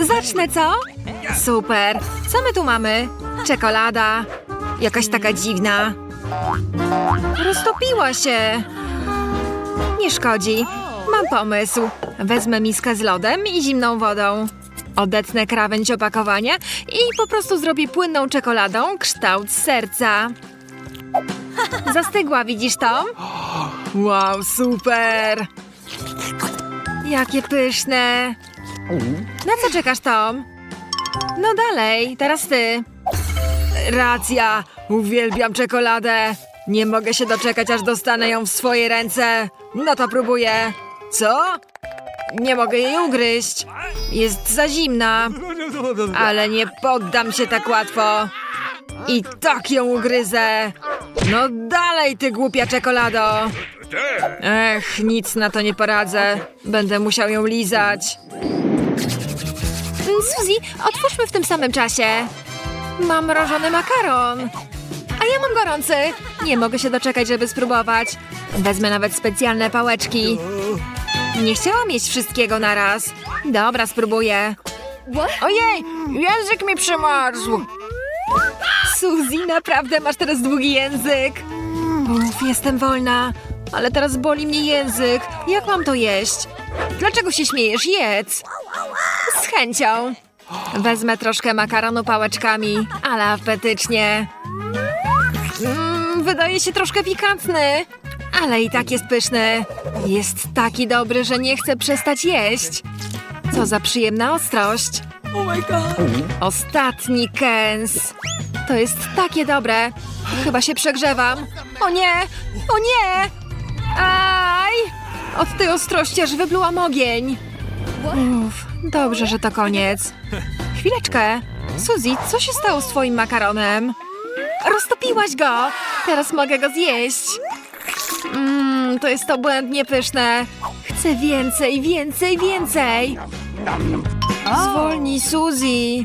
Zacznę, co? Super. Co my tu mamy? Czekolada. Jakaś taka dziwna. Roztopiła się. Nie szkodzi. Mam pomysł. Wezmę miskę z lodem i zimną wodą. Odetnę krawędź opakowania i po prostu zrobię płynną czekoladą kształt serca. Zastygła, widzisz to? Wow, super! Jakie pyszne! Na co czekasz, Tom? No dalej, teraz ty. Racja, uwielbiam czekoladę. Nie mogę się doczekać, aż dostanę ją w swoje ręce. No to próbuję. Co? Nie mogę jej ugryźć. Jest za zimna. Ale nie poddam się tak łatwo. I tak ją ugryzę. No dalej, ty głupia czekolado. Ech, nic na to nie poradzę. Będę musiał ją lizać. Suzy, otwórzmy w tym samym czasie. Mam mrożony makaron. A ja mam gorący. Nie mogę się doczekać, żeby spróbować. Wezmę nawet specjalne pałeczki. Nie chciałam jeść wszystkiego naraz. Dobra, spróbuję. Ojej, język mi przymarzł. Suzy, naprawdę masz teraz długi język. Uf, jestem wolna. Ale teraz boli mnie język. Jak mam to jeść? Dlaczego się śmiejesz? Jedz. Chęcią. Wezmę troszkę makaronu pałeczkami, ale apetycznie. Mm, wydaje się troszkę pikantny, ale i tak jest pyszny. Jest taki dobry, że nie chcę przestać jeść. Co za przyjemna ostrość. Ostatni kęs. To jest takie dobre. Chyba się przegrzewam. O nie! O nie! Aj! Od tej ostrości aż wyplułam ogień. Uff, dobrze, że to koniec. Chwileczkę. Suzy, co się stało z twoim makaronem? Roztopiłaś go! Teraz mogę go zjeść. Mmm, to jest obłędnie pyszne. Chcę więcej, więcej, więcej. Zwolnij, Suzy.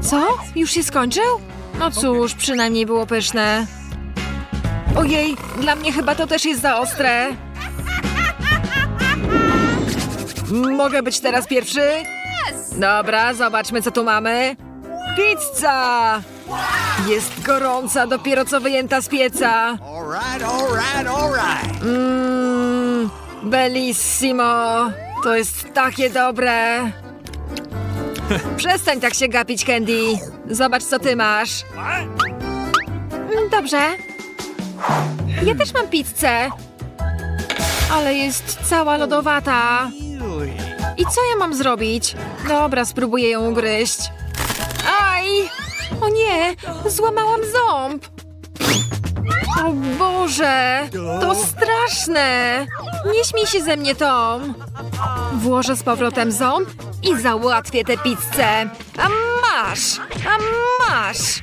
Co? Już się skończył? No cóż, przynajmniej było pyszne. Ojej, dla mnie chyba to też jest za ostre. Mogę być teraz pierwszy? Dobra, zobaczmy co tu mamy. Pizza! Jest gorąca, dopiero co wyjęta z pieca. Mmm, bellissimo. To jest takie dobre. Przestań tak się gapić, Candy. Zobacz, co ty masz. Dobrze. Ja też mam pizzę. Ale jest cała lodowata. I co ja mam zrobić? Dobra, spróbuję ją ugryźć. Aj! O nie! Złamałam ząb! O Boże! To straszne! Nie śmiej się ze mnie, Tom! Włożę z powrotem ząb i załatwię tę pizzę. A masz! A masz!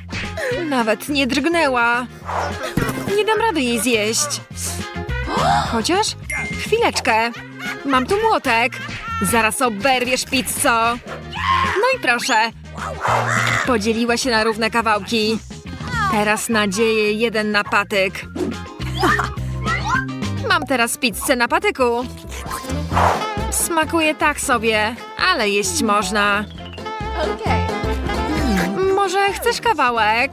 Nawet nie drgnęła. Nie dam rady jej zjeść. Chociaż? Chwileczkę. Mam tu młotek. Zaraz oberwiesz pizzo. No i proszę. Podzieliła się na równe kawałki. Teraz nadzieję jeden na patyk. Mam teraz pizzę na patyku. Smakuje tak sobie, ale jeść można. Może chcesz kawałek?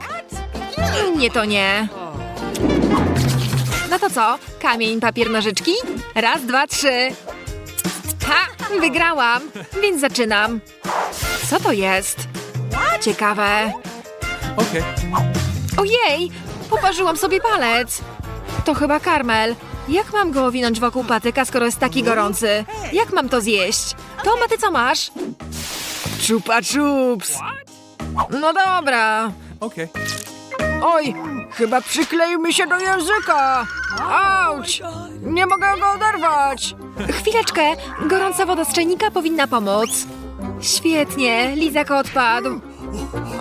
Nie, to nie. No to co? Kamień, papier, nożyczki? Raz, dwa, trzy. Ha! Wygrałam, więc zaczynam. Co to jest? Ciekawe. Okay. Ojej! Poparzyłam sobie palec! To chyba karmel. Jak mam go owinąć wokół patyka, skoro jest taki gorący? Jak mam to zjeść? Tom, a ty co masz? Czupa czups! No dobra. Okay. Oj, chyba przykleił mi się do języka! Auć! Nie mogę go oderwać! Chwileczkę, gorąca woda z czajnika powinna pomóc. Świetnie, lizak odpadł.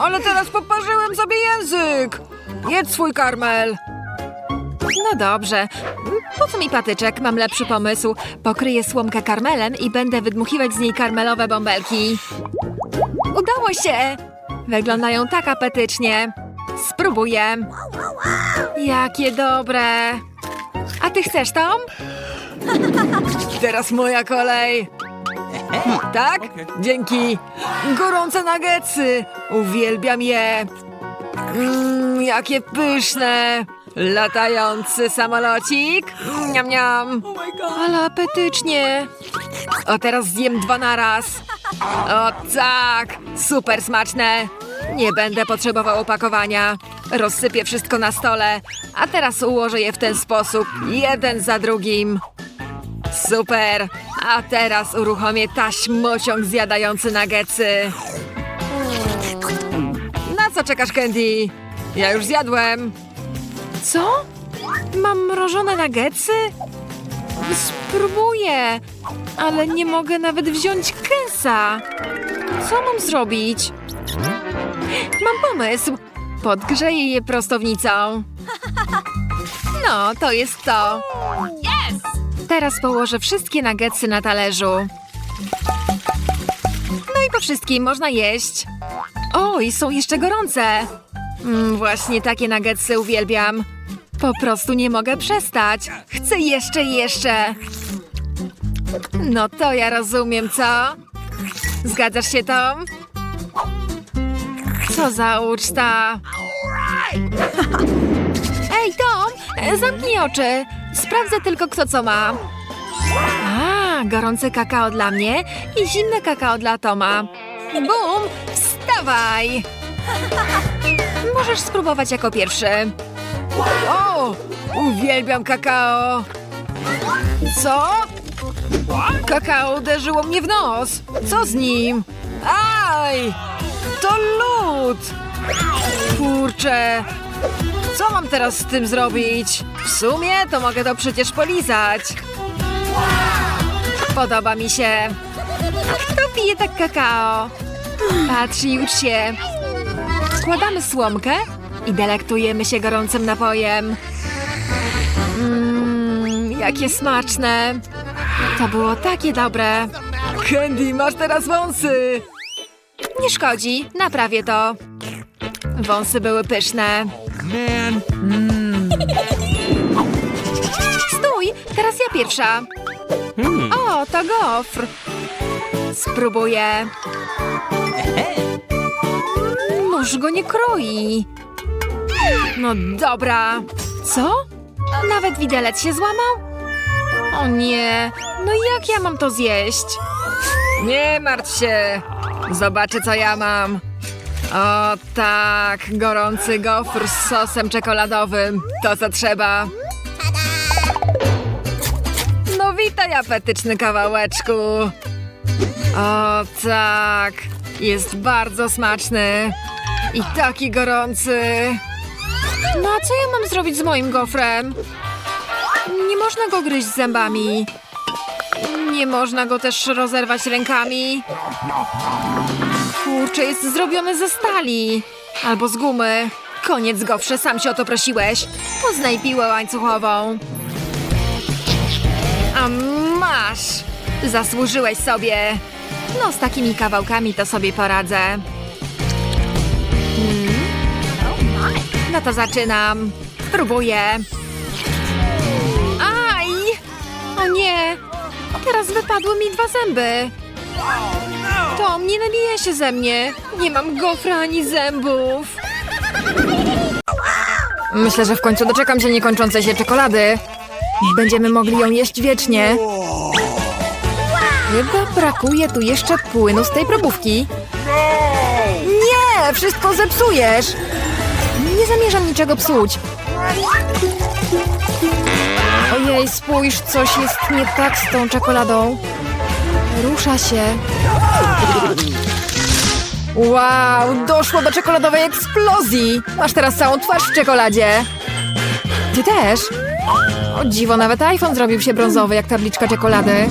Ale teraz poparzyłem sobie język! Jedz swój karmel! No dobrze. Po co mi patyczek? Mam lepszy pomysł. Pokryję słomkę karmelem i będę wydmuchiwać z niej karmelowe bąbelki. Udało się! Wyglądają tak apetycznie. Spróbuję. Jakie dobre. A ty chcesz, Tom? Teraz moja kolej. Tak? Dzięki. Gorące nuggetsy. Uwielbiam je. Mmm, jakie pyszne. Latający samolocik. Niam, niam. Ale apetycznie. O, teraz zjem dwa naraz. O tak, super smaczne. Nie będę potrzebował opakowania. Rozsypię wszystko na stole, a teraz ułożę je w ten sposób, jeden za drugim. Super! A teraz uruchomię taśmociąg zjadający nuggetsy. Na co czekasz, Candy? Ja już zjadłem. Co? Mam mrożone nuggetsy? Spróbuję, ale nie mogę nawet wziąć kęsa. Co mam zrobić? Mam pomysł. Podgrzeję je prostownicą. No, to jest to. Teraz położę wszystkie nuggetsy na talerzu. No i po wszystkim można jeść. O, i są jeszcze gorące. Mm, właśnie takie nuggetsy uwielbiam. Po prostu nie mogę przestać. Chcę jeszcze i jeszcze. No to ja rozumiem, co? Zgadzasz się, Tom? Co za uczta. Ej, Tom, zamknij oczy. Sprawdzę tylko, kto co ma. A, gorące kakao dla mnie i zimne kakao dla Toma. Bum, wstawaj! Możesz spróbować jako pierwszy. O, uwielbiam kakao. Co? Kakao uderzyło mnie w nos. Co z nim? Aj! To lód! Kurczę. Co mam teraz z tym zrobić? W sumie to mogę to przecież polizać. Podoba mi się. Kto pije tak kakao? Patrz i ucz się. Składamy słomkę i delektujemy się gorącym napojem. Mmm, jakie smaczne. To było takie dobre. Candy, masz teraz wąsy. Nie szkodzi, naprawię to. Wąsy były pyszne. Man, Stój, teraz ja pierwsza. O, to gofr. Spróbuję. Nóż go nie kroi. No dobra. Co? Nawet widelec się złamał? O nie, no jak ja mam to zjeść? Nie martw się. Zobaczę, co ja mam. O tak, gorący gofr z sosem czekoladowym. To co trzeba. No witaj, apetyczny kawałeczku. O tak, jest bardzo smaczny. I taki gorący. No a co ja mam zrobić z moim gofrem? Nie można go gryźć zębami. Nie można go też rozerwać rękami. Kurczę, jest zrobiony ze stali. Albo z gumy. Koniec gofrze, sam się o to prosiłeś. Poznaj piłę łańcuchową. A masz! Zasłużyłeś sobie. No, z takimi kawałkami to sobie poradzę. Hmm. No to zaczynam. Próbuję. Aj! O nie! Teraz wypadły mi dwa zęby. Tom, nie nabija się ze mnie. Nie mam gofra ani zębów. Myślę, że w końcu doczekam się niekończącej się czekolady. Będziemy mogli ją jeść wiecznie. Chyba brakuje tu jeszcze płynu z tej probówki. Nie! Wszystko zepsujesz! Nie zamierzam niczego psuć. Spójrz, coś jest nie tak z tą czekoladą. Rusza się. Wow, doszło do czekoladowej eksplozji. Masz teraz całą twarz w czekoladzie. Ty też? O dziwo, nawet iPhone zrobił się brązowy jak tabliczka czekolady.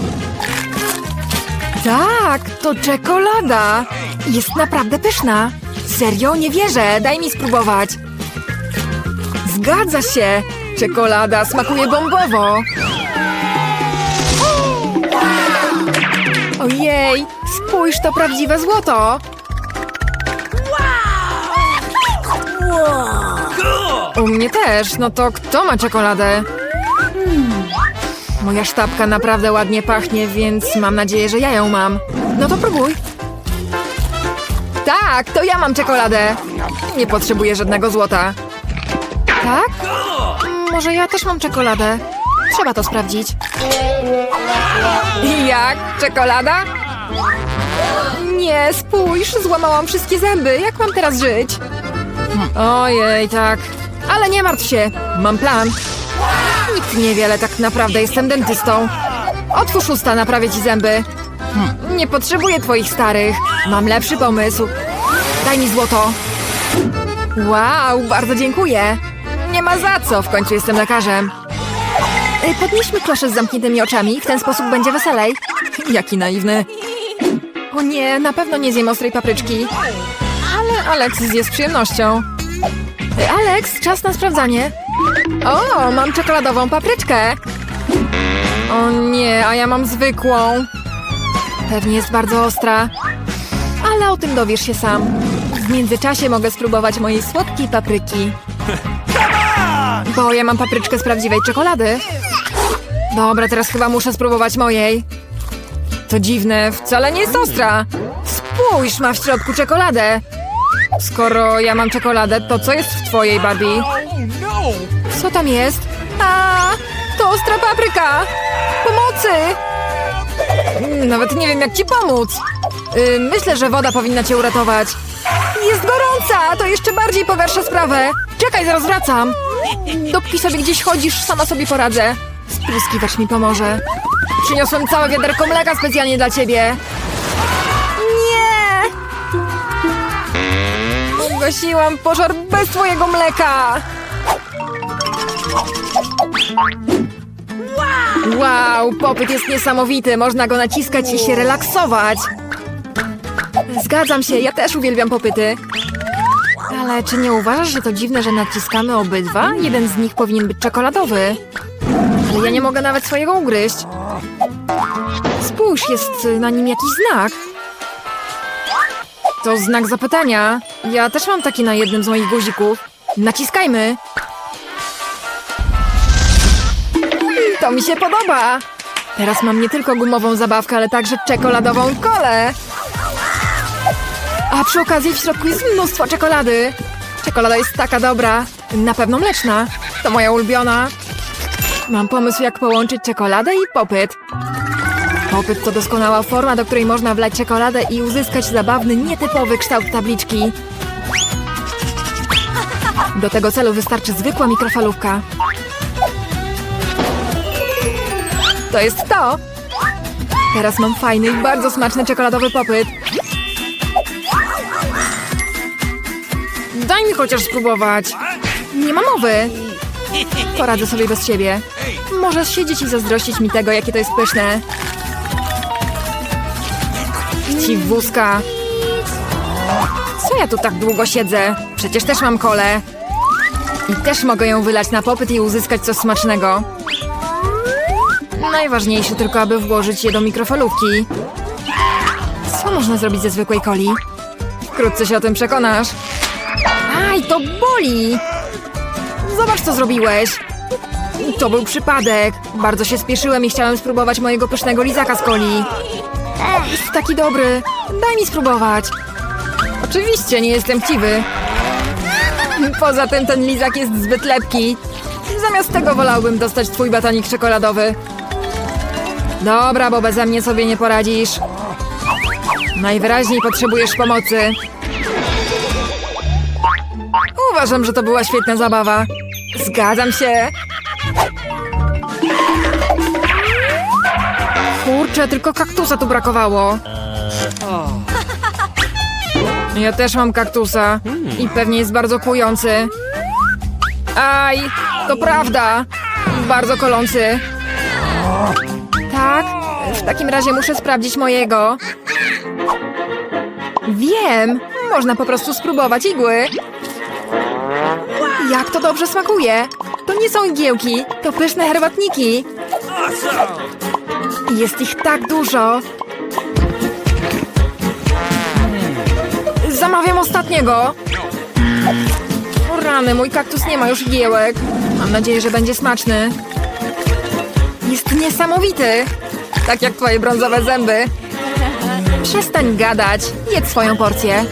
Tak, to czekolada. Jest naprawdę pyszna. Serio? Nie wierzę. Daj mi spróbować. Zgadza się. Czekolada smakuje bombowo. Ojej, spójrz, to prawdziwe złoto. U mnie też. No to kto ma czekoladę? Moja sztabka naprawdę ładnie pachnie, więc mam nadzieję, że ja ją mam. No to próbuj. Tak, to ja mam czekoladę. Nie potrzebuję żadnego złota. Tak? Może ja też mam czekoladę. Trzeba to sprawdzić. Jak? Czekolada? Nie, spójrz, złamałam wszystkie zęby. Jak mam teraz żyć? Ojej, tak. Ale nie martw się, mam plan. Nikt nie wie, ale tak naprawdę jestem dentystą. Otwórz usta, naprawię ci zęby. Nie potrzebuję twoich starych. Mam lepszy pomysł. Daj mi złoto. Wow, bardzo dziękuję. Nie ma za co, w końcu jestem lekarzem. Y, Podnieśmy klosze z zamkniętymi oczami, w ten sposób będzie weselej. Jaki naiwny. O nie, na pewno nie zjem ostrej papryczki. Ale Alex zje z przyjemnością. Y, Alex, czas na sprawdzanie. O, mam czekoladową papryczkę. O nie, a ja mam zwykłą. Pewnie jest bardzo ostra. Ale o tym dowiesz się sam. W międzyczasie mogę spróbować mojej słodkiej papryki. Bo ja mam papryczkę z prawdziwej czekolady. Dobra, teraz chyba muszę spróbować mojej. To dziwne, wcale nie jest ostra. Spójrz, ma w środku czekoladę. Skoro ja mam czekoladę, to co jest w twojej, Barbie? Oh no! Co tam jest? A, to ostra papryka! Pomocy! Nawet nie wiem, jak ci pomóc. Y, myślę, że woda powinna cię uratować. Jest gorąca! To jeszcze bardziej pogarsza sprawę. Czekaj, zaraz wracam. Dopóki sobie gdzieś chodzisz, sama sobie poradzę. Spryskiwacz mi pomoże. Przyniosłem całe wiaderko mleka specjalnie dla ciebie. Nie! Ugasiłam pożar bez twojego mleka! Wow, popyt jest niesamowity. Można go naciskać i się relaksować. Zgadzam się, ja też uwielbiam popyty. Ale czy nie uważasz, że to dziwne, że naciskamy obydwa? Jeden z nich powinien być czekoladowy. Ale ja nie mogę nawet swojego ugryźć. Spójrz, jest na nim jakiś znak. To znak zapytania. Ja też mam taki na jednym z moich guzików. Naciskajmy. To mi się podoba! Teraz mam nie tylko gumową zabawkę, ale także czekoladową kolę! A przy okazji w środku jest mnóstwo czekolady! Czekolada jest taka dobra, na pewno mleczna. To moja ulubiona. Mam pomysł, jak połączyć czekoladę i popyt. Popyt to doskonała forma, do której można wlać czekoladę i uzyskać zabawny, nietypowy kształt tabliczki. Do tego celu wystarczy zwykła mikrofalówka. To jest to! Teraz mam fajny i bardzo smaczny czekoladowy popyt. Daj mi chociaż spróbować. Nie ma mowy. Poradzę sobie bez ciebie. Możesz siedzieć i zazdrościć mi tego, jakie to jest pyszne. Chciwuska. Co ja tu tak długo siedzę? Przecież też mam kolę. I też mogę ją wylać na popyt i uzyskać coś smacznego. Najważniejsze tylko, aby włożyć je do mikrofalówki. Co można zrobić ze zwykłej coli? Wkrótce się o tym przekonasz. Aj, to boli! Zobacz, co zrobiłeś. To był przypadek. Bardzo się spieszyłem i chciałem spróbować mojego pysznego lizaka z coli. Jest taki dobry. Daj mi spróbować. Oczywiście, nie jestem chciwy. Poza tym ten lizak jest zbyt lepki. Zamiast tego wolałbym dostać twój batonik czekoladowy. Dobra, bo beze mnie sobie nie poradzisz. Najwyraźniej potrzebujesz pomocy. Uważam, że to była świetna zabawa. Zgadzam się. Kurczę, tylko kaktusa tu brakowało. Ja też mam kaktusa i pewnie jest bardzo kłujący. Aj, to prawda. Bardzo kolący. Tak? W takim razie muszę sprawdzić mojego. Wiem! Można po prostu spróbować igły. Jak to dobrze smakuje! To nie są igiełki, to pyszne herbatniki. Jest ich tak dużo. Zamawiam ostatniego. O rany, mój kaktus nie ma już igiełek. Mam nadzieję, że będzie smaczny. Jest niesamowity. Tak jak twoje brązowe zęby. Przestań gadać. Jedz swoją porcję.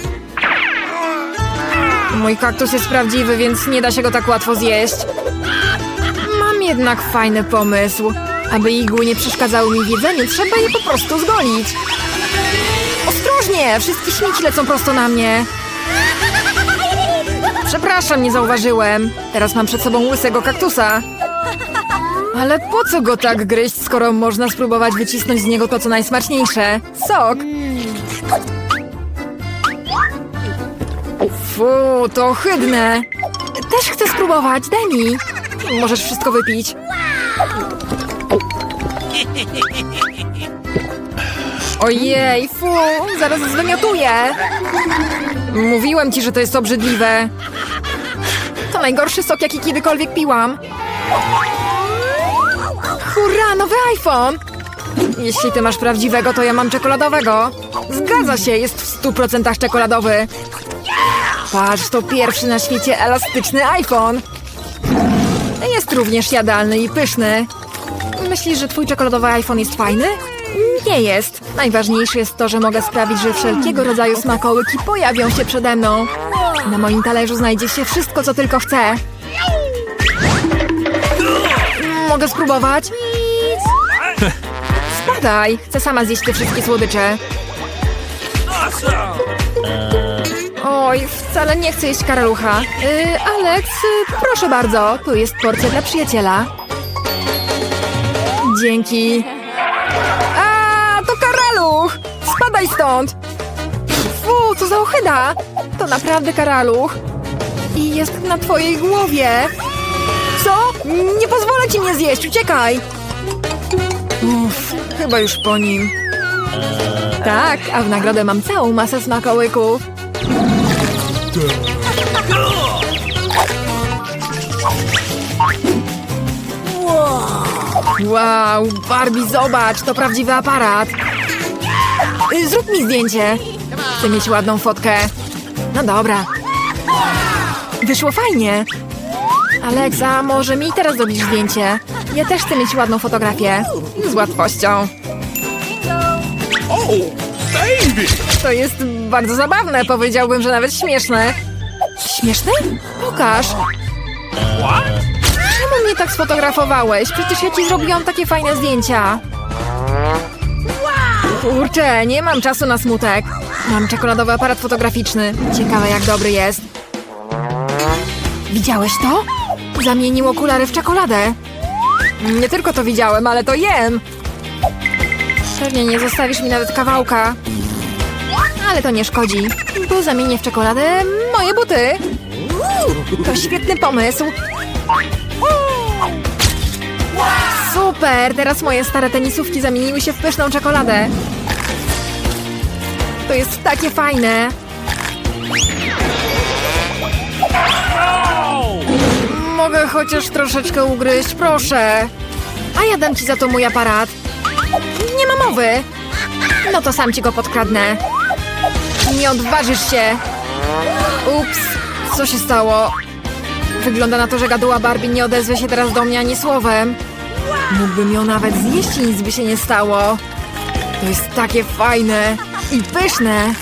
Mój kaktus jest prawdziwy, więc nie da się go tak łatwo zjeść. Mam jednak fajny pomysł. Aby igły nie przeszkadzały mi w jedzeniu, trzeba je po prostu zgolić. Ostrożnie! Wszystkie śmieci lecą prosto na mnie. Przepraszam, nie zauważyłem. Teraz mam przed sobą łysego kaktusa. Ale po co go tak gryźć, skoro można spróbować wycisnąć z niego to, co najsmaczniejsze? Sok! Fu, to ohydne. Też chcę spróbować, daj mi. Możesz wszystko wypić. Ojej, fu, zaraz zwymiotuję. Mówiłem ci, że to jest obrzydliwe. To najgorszy sok, jaki kiedykolwiek piłam. Hurra, nowy iPhone! Jeśli ty masz prawdziwego, to ja mam czekoladowego. Zgadza się, jest w 100% czekoladowy. Patrz, to pierwszy na świecie elastyczny iPhone. Jest również jadalny i pyszny. Myślisz, że twój czekoladowy iPhone jest fajny? Nie jest. Najważniejsze jest to, że mogę sprawić, że wszelkiego rodzaju smakołyki pojawią się przede mną. Na moim talerzu znajdzie się wszystko, co tylko chcę. Mogę spróbować? Spadaj! Chcę sama zjeść te wszystkie słodycze. Oj, wcale nie chcę jeść karalucha. Yy, Alex, y, proszę bardzo, tu jest porcja dla przyjaciela. Dzięki. A, to karaluch! Spadaj stąd! Fu, co za ochyda! To naprawdę karaluch. I jest na twojej głowie. Co? Nie pozwolę ci mnie zjeść, uciekaj! Uff, chyba już po nim. Tak, a w nagrodę mam całą masę smakołyków. Wow, Barbie, zobacz, to prawdziwy aparat. Y, Zrób mi zdjęcie. Chcę mieć ładną fotkę. No dobra. Wyszło fajnie. Alexa, może mi teraz zrobić zdjęcie? Ja też chcę mieć ładną fotografię. Z łatwością. Oh, baby! To jest bardzo zabawne, powiedziałbym, że nawet śmieszne. Śmieszne? Pokaż. Czemu mnie tak sfotografowałeś? Przecież ja ci zrobiłam takie fajne zdjęcia. Kurczę, nie mam czasu na smutek. Mam czekoladowy aparat fotograficzny. Ciekawe, jak dobry jest. Widziałeś to? Zamienił okulary w czekoladę. Nie tylko to widziałem, ale to jem. Pewnie nie zostawisz mi nawet kawałka. Ale to nie szkodzi, bo zamienię w czekoladę moje buty. To świetny pomysł. Super! Teraz moje stare tenisówki zamieniły się w pyszną czekoladę. To jest takie fajne. Mogę chociaż troszeczkę ugryźć, proszę. A ja dam ci za to mój aparat. Nie ma mowy. No to sam ci go podkradnę. Nie odważysz się. Ups, co się stało? Wygląda na to, że gaduła Barbie nie odezwie się teraz do mnie ani słowem. Mógłbym ją nawet zjeść i nic by się nie stało. To jest takie fajne i pyszne.